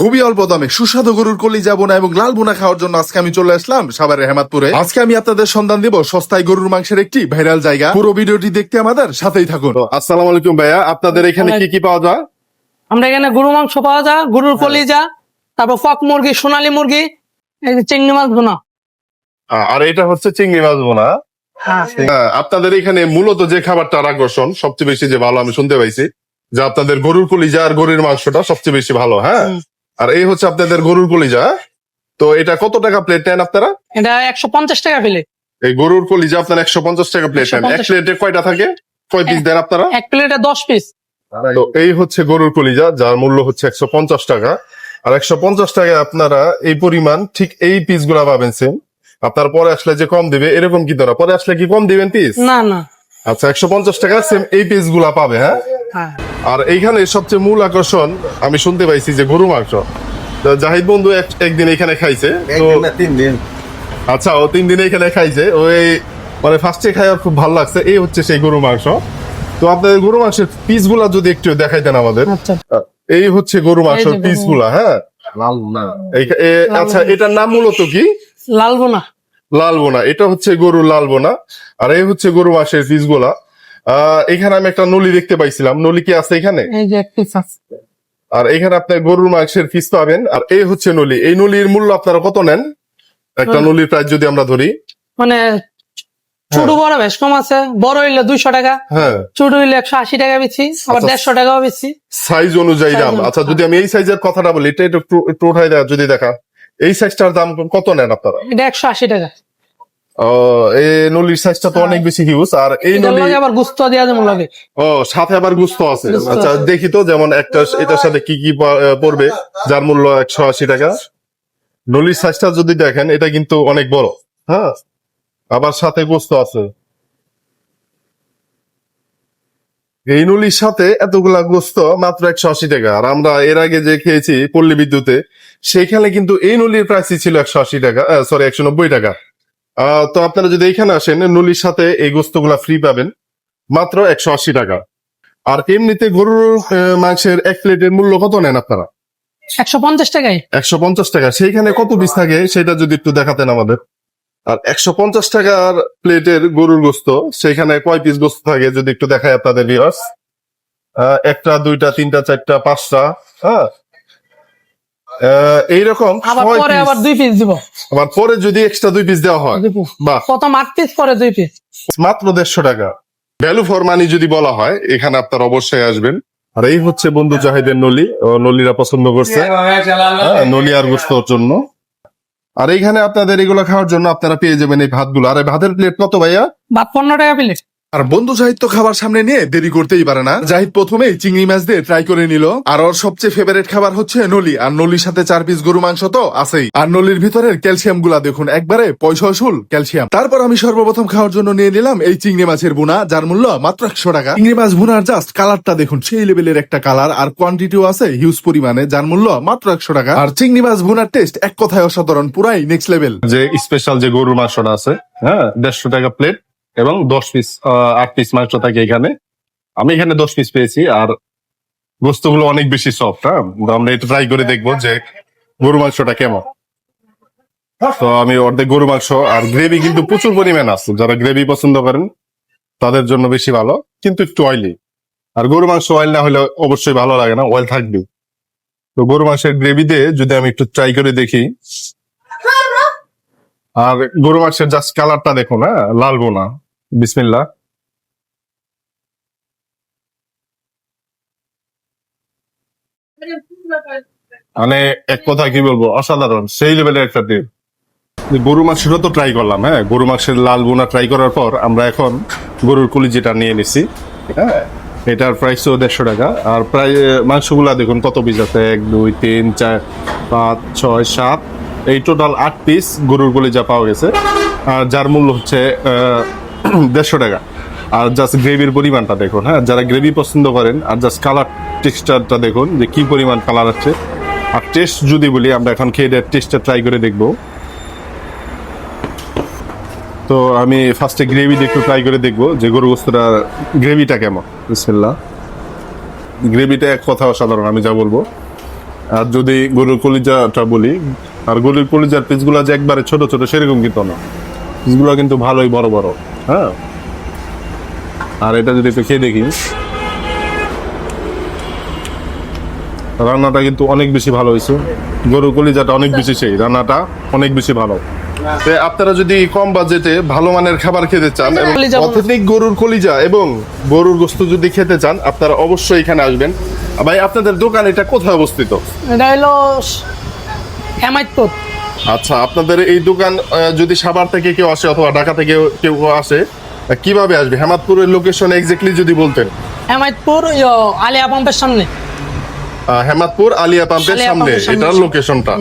খুবই অল্প দামে সুস্বাদু গরুর কলি কলিজা বোনা এবং লাল বোনা খাওয়ার জন্য আজকে আমি চলে আসলাম সাভারের হেমাতপুরে আজকে আমি আপনাদের সন্ধান দিব সস্তায় গরুর মাংসের একটি ভাইরাল জায়গা। পুরো ভিডিওটি দেখতে আমাদের সাথেই থাকুন। আসসালাম আলাইকুম ভাইয়া আপনাদের এখানে কি কি পাওয়া যায়? আমরা এখানে গরু মাংস পাওয়া যায় গরুর কলিজা তারপর কক মুরগি সোনালী মুরগি চিংড়ি মাছ বোনা আর এটা হচ্ছে চিংড়ি মাছ বোনা হ্যাঁ। হ্যাঁ, আপনাদের এখানে মূলত যে খাবারটার আকর্ষণ সবচেয়ে বেশি যে ভালো আমি শুনতে পাইছি যে আপনাদের গরুর কলিজা আর গরুর মাংসটা সবচেয়ে বেশি ভালো হ্যাঁ। আর এই হচ্ছে আপনাদের গরুর কলিজা। তো এটা কত টাকা প্লেট নেন আপনারা? এটা একশো পঞ্চাশ টাকা প্লেট এই গরুর কলিজা আপনার একশো পঞ্চাশ টাকা প্লেট নেন। এক প্লেটে কয়টা থাকে? কয় পিস দেন আপনারা? এক প্লেটে দশ পিস তো এই হচ্ছে গরুর কলিজা যার মূল্য হচ্ছে একশো পঞ্চাশ টাকা। আর একশো পঞ্চাশ টাকায় আপনারা এই পরিমাণ ঠিক এই পিসগুলা পাবেন সেম আপনার পরে আসলে যে কম দিবে এরকম কি ধরা? পরে আসলে কি কম দিবেন পিস না না। আচ্ছা একশো পঞ্চাশ টাকা সেম এই পিসগুলা পাবে হ্যাঁ? হ্যাঁ। আর এইখানে সবচেয়ে মূল আকর্ষণ আমি শুনতে পাইছি যে গরু মাংস। জাহিদ বন্ধু এক- একদিন এখানে খাইছে তো তিন দিন। আচ্ছা ও তিন দিন এখানে খাইছে। ওই মানে ফার্স্টে খাই খুব ভালো লাগছে। এই হচ্ছে সেই গরু মাংস। তো আপনাদের গরু মাংসের পিসগুলা যদি একটু দেখাইতেন আমাদের। আচ্ছা। এই হচ্ছে গরু মাংসের পিসগুলা হ্যাঁ? আচ্ছা এটার নাম মূলত কি? লাল বোনা। লাল বোনা। এটা হচ্ছে গরু লাল বোনা। আর এই হচ্ছে গরু মাংসের পিসগুলা এখানে আমি একটা নলি দেখতে পাইছিলাম। নলি কি আছে এখানে? এই যে এক পিস আছে আর এখানে আপনি গরুর মাংসের পিস পাবেন। আর এই হচ্ছে নলি। এই নলির মূল্য আপনারা কত নেন? একটা। নলির প্রাইস যদি আমরা ধরি। মানে ছোট বড় বেশ কম আছে। বড় হইলে দুইশো টাকা হ্যাঁ। ছোট হইলে একশো আশি টাকা বেশি আবার আচ্ছা। দেড়শো টাকাও বেশি। সাইজ অনুযায়ী দাম। আচ্ছা যদি আমি এই সাইজের কথাটা বলি এটা একটু একটু উঠাই দেয় যদি দেখা। এই সাইজটার দাম কত নেন আপনারা? এটা একশো আশি টাকা। এই নলির সাইজটা তো অনেক বেশি হিউজ আর এই নলি আবার গুস্ত দেওয়া যেমন লাগে। ও সাথে আবার গুস্ত আছে। আচ্ছা দেখি তো যেমন একটা এটার সাথে কি কি পড়বে যার মূল্য একশো আশি টাকা। নলির সাইজটা যদি দেখেন এটা কিন্তু অনেক বড় হ্যাঁ? আবার সাথে গোস্ত আছে। এই নলির সাথে এতগুলা গোস্ত মাত্র একশো আশি টাকা। আর আমরা এর আগে যে খেয়েছি পল্লী বিদ্যুতে সেখানে কিন্তু এই নলির প্রাইসই ছিল একশো আশি টাকা সরি একশো নব্বই টাকা। তো আপনারা যদি এখানে আসেন নলির সাথে এই গোস্তগুলা ফ্রি পাবেন মাত্র একশো আশি টাকা। আর এমনিতে গরুর মাংসের এক প্লেটের মূল্য কত নেন আপনারা? একশো পঞ্চাশ টাকায়। একশো পঞ্চাশ টাকা। সেইখানে কত পিস থাকে সেটা যদি একটু দেখাতেন আমাদের। আর একশো পঞ্চাশ টাকার প্লেটের গরুর গোস্ত সেখানে কয় পিস গোস্ত থাকে যদি একটু দেখায় আপনাদের ভিউয়ার্স একটা দুইটা তিনটা চারটা পাঁচটা হ্যাঁ? এইরকম আবার পরে আবার দুই পিস দিব। আবার পরে যদি এক্সট্রা দুই পিস দেওয়া হয়। বাহ। প্রথম আট পিস পরে দুই পিস মাত্র দেড়শো টাকা। ভ্যালু ফর মানি যদি বলা হয় এখানে আপনার অবশ্যই আসবেন। আর এই হচ্ছে বন্ধু জাহিদের নলি। নলিরা পছন্দ করছে। হ্যাঁ, নলি আর গোস্তর জন্য। আর এইখানে আপনাদের এগুলো খাওয়ার জন্য আপনারা পেয়ে যাবেন এই ভাতগুলো। আর ভাতের প্লেট কত ভাইয়া? বাদ পনেরো টাকা প্লেট আর বন্ধু জাহিদ তো খাবার সামনে নিয়ে দেরি করতেই পারে না। জাহিদ প্রথমেই চিংড়ি মাছ দিয়ে ট্রাই করে নিল। আর ওর সবচেয়ে ফেভারিট খাবার হচ্ছে নলি। আর নলির সাথে চার পিস গরু মাংস তো আছেই। আর নলির ভিতরের ক্যালসিয়ামগুলা দেখুন, একবারে পয়সা আসুল ক্যালসিয়াম। তারপর আমি সর্বপ্রথম খাওয়ার জন্য নিয়ে নিলাম এই চিংড়ি মাছের বুনা যার মূল্য মাত্র একশো টাকা। চিংড়ি মাছ বুনার জাস্ট কালারটা দেখুন, সেই লেভেলের একটা কালার আর কোয়ান্টিটিও আছে হিউজ পরিমাণে, যার মূল্য মাত্র একশো টাকা। আর চিংড়ি মাছ বুনার টেস্ট এক কথায় অসাধারণ, পুরাই নেক্সট লেভেল যে স্পেশাল যে গরুর মাংসটা আছে হ্যাঁ দেড়শো টাকা প্লেট এবং দশ পিস আট পিস মাংস থাকে এখানে। আমি এখানে দশ পিস পেয়েছি, আর বস্তুগুলো অনেক বেশি সফট হ্যাঁ? আমরা এটা ট্রাই করে দেখব যে গরু মাংসটা কেমন। তো আমি অর্ধেক গরু মাংস, আর গ্রেভি কিন্তু প্রচুর পরিমাণ আছে। যারা গ্রেভি পছন্দ করেন, তাদের জন্য বেশি ভালো, কিন্তু একটু অয়েলি আর গরু মাংস অয়েল না হলে অবশ্যই ভালো লাগে না অয়েল থাকবে তো গরু মাংসের গ্রেভি দিয়ে যদি আমি একটু ট্রাই করে দেখি আর গরু মাংসের জাস্ট কালারটা দেখুন হ্যাঁ? লাল বোনা। বিসমিল্লা মানে এক কথা কি বলব? অসাধারণ, সেই লেভেলের একটা ডিম গরু মাংসটা তো ট্রাই করলাম হ্যাঁ? গরু মাংসের লাল বোনা ট্রাই করার পর আমরা এখন গরুর কুলি যেটা নিয়ে নিছি হ্যাঁ? এটার প্রাইসও দেড়শো টাকা। আর প্রায়, মাংসগুলা দেখুন কত পিস আছে? এক, দুই, তিন, চার, পাঁচ, ছয়, সাত। এই টোটাল আট পিস গরুর কলিজা পাওয়া গেছে। আর যার মূল্য হচ্ছে দেড়শো টাকা। আর জাস্ট গ্রেভির পরিমাণটা দেখুন হ্যাঁ? যারা গ্রেভি পছন্দ করেন, আর জাস্ট কালার টেক্সচারটা দেখুন যে কি পরিমাণ কালার আছে। আর টেস্ট যদি বলি, আমরা এখন খেয়ে টেস্টটা ট্রাই করে দেখব। তো আমি ফার্স্টে গ্রেভি একটু ট্রাই করে দেখব যে গরু গোস্তটা গ্রেভিটা কেমন। বিসমিল্লাহ। গ্রেভিটা এক কথা অসাধারণ আমি যা বলব। আর যদি গরুর কলিজাটা বলি আর গরুর কলিজার পিসগুলো যে একবারে ছোট ছোট সেরকম কিন্তু না। পিসগুলো কিন্তু ভালোই বড় বড় হ্যাঁ? আর এটা যদি একটু খেয়ে দেখি। রান্নাটা কিন্তু অনেক বেশি ভালো হয়েছে। গরুর কলিজাটা অনেক বেশি সেই রান্নাটা অনেক বেশি ভালো। আপনারা যদি কম বাজেটে ভালো মানের খাবার খেতে চান এবং অথেন্টিক গরুর কলিজা এবং গরুর গোস্ত যদি খেতে চান আপনারা অবশ্যই এখানে আসবেন। ভাই আপনাদের দোকান এটা কোথায় অবস্থিত? এটা হলো হেমায়তপুর। আচ্ছা আপনাদের এই দোকান যদি সাভার থেকে কেউ আসে অথবা ঢাকা থেকে কেউ আসে কীভাবে আসবে? হেমাদপুরের লোকেশন এক্স্যাক্টলি যদি বলতেন। হেমায়তপুর আলিয়া পাম্পের সামনে। হেমাতপুর হেমাদপুর আলিয়া পাম্পের সামনে পাম্পের সামনে। এটার লোকেশনটা